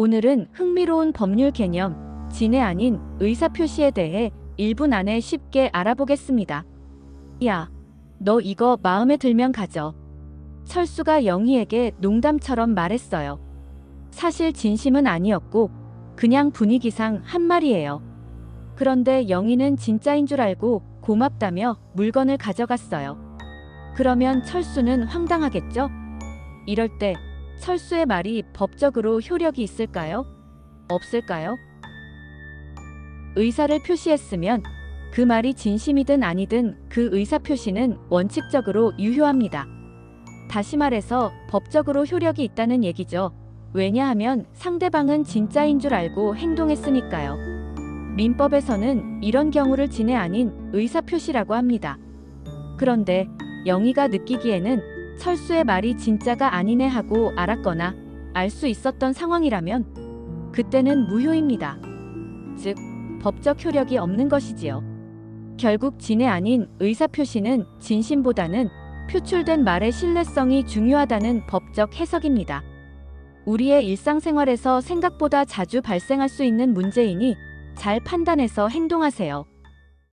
오늘은 흥미로운 법률 개념, 진의 아닌 의사표시에 대해 1분 안에 쉽게 알아보겠습니다. 야, 너 이거 마음에 들면 가져. 철수가 영희에게 농담처럼 말했어요. 사실 진심은 아니었고, 그냥 분위기상 한 말이에요. 그런데 영희는 진짜인 줄 알고 고맙다며 물건을 가져갔어요. 그러면 철수는 황당하겠죠? 이럴 때 철수의 말이 법적으로 효력이 있을까요? 없을까요? 의사를 표시했으면 그 말이 진심이든 아니든 그 의사 표시는 원칙적으로 유효합니다. 다시 말해서 법적으로 효력이 있다는 얘기죠. 왜냐하면 상대방은 진짜인 줄 알고 행동했으니까요. 민법에서는 이런 경우를 진해 아닌 의사 표시라고 합니다. 그런데 영희가 느끼기에는 철수의 말이 진짜가 아니네 하고 알았거나 알 수 있었던 상황이라면 그때는 무효입니다. 즉, 법적 효력이 없는 것이지요. 결국 진해 아닌 의사표시는 진심보다는 표출된 말의 신뢰성이 중요하다는 법적 해석입니다. 우리의 일상생활에서 생각보다 자주 발생할 수 있는 문제이니 잘 판단해서 행동하세요.